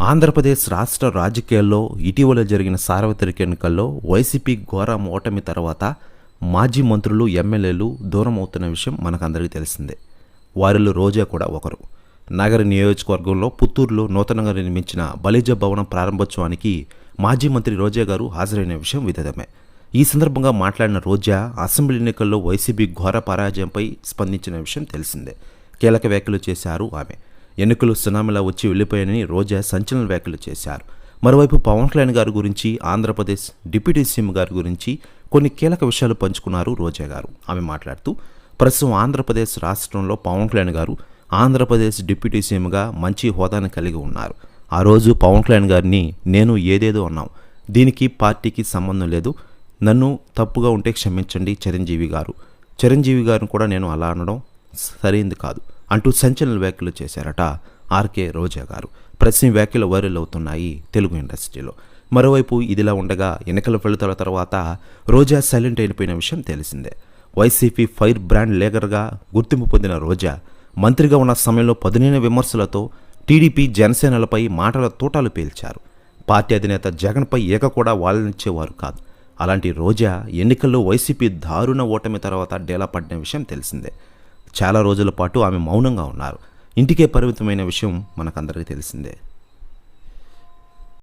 ఆంధ్రప్రదేశ్ రాష్ట్ర రాజకీయాల్లో ఇటీవల జరిగిన సార్వత్రిక ఎన్నికల్లో వైసీపీ ఘోర ఓటమి తర్వాత మాజీ మంత్రులు ఎమ్మెల్యేలు దూరం అవుతున్న విషయం మనకందరికీ తెలిసిందే. వారిలో రోజా కూడా ఒకరు. నగర నియోజకవర్గంలో పుత్తూరులో నూతనంగా నిర్మించిన బలిజ భవనం ప్రారంభోత్సవానికి మాజీ మంత్రి రోజా గారు హాజరైన విషయం విదితమే. ఈ సందర్భంగా మాట్లాడిన రోజా అసెంబ్లీ ఎన్నికల్లో వైసీపీ ఘోర పరాజయంపై స్పందించిన విషయం తెలిసిందే. కీలక వ్యాఖ్యలు చేశారు ఆమె. ఎన్నికలు సునామీలా వచ్చి వెళ్ళిపోయాయని రోజా సంచలన వ్యాఖ్యలు చేశారు. మరోవైపు పవన్ కళ్యాణ్ గారి గురించి ఆంధ్రప్రదేశ్ డిప్యూటీ సీఎం గారి గురించి కొన్ని కీలక విషయాలు పంచుకున్నారు రోజా గారు. ఆమె మాట్లాడుతూ ప్రస్తుతం ఆంధ్రప్రదేశ్ రాష్ట్రంలో పవన్ కళ్యాణ్ గారు ఆంధ్రప్రదేశ్ డిప్యూటీ సీఎంగా మంచి హోదాను కలిగి ఉన్నారు. ఆ రోజు పవన్ కళ్యాణ్ గారిని నేను ఏదేదో అన్నాం. దీనికి పార్టీకి సంబంధం లేదు. నన్ను తప్పుగా ఉంటే క్షమించండి చిరంజీవి గారు. చిరంజీవి గారిని కూడా నేను అలా అనడం సరైంది కాదు. అంటూ సంచలన వ్యాఖ్యలు చేశారట ఆర్కే రోజా గారు. ప్రశ్న వ్యాఖ్యలు వైరల్ అవుతున్నాయి తెలుగు ఇండస్ట్రీలో. మరోవైపు ఇదిలా ఉండగా ఎన్నికల ఫలితాల తర్వాత రోజా సైలెంట్ అయిపోయిన విషయం తెలిసిందే. వైసీపీ ఫైర్ బ్రాండ్ లీగర్గా గుర్తింపు పొందిన రోజా మంత్రిగా ఉన్న సమయంలో పదునైన విమర్శలతో టీడీపీ జనసేనలపై మాటల తూటాలు పేల్చారు. పార్టీ అధినేత జగన్పై ఏక కూడా వాళ్ళనిచ్చేవారు కాదు. అలాంటి రోజా ఎన్నికల్లో వైసీపీ దారుణ ఓటమి తర్వాత డేలా పడిన విషయం తెలిసిందే. చాలా రోజుల పాటు ఆమె మౌనంగా ఉన్నారు. ఇంటికే పరిమితమైన విషయం మనకందరికీ తెలిసిందే.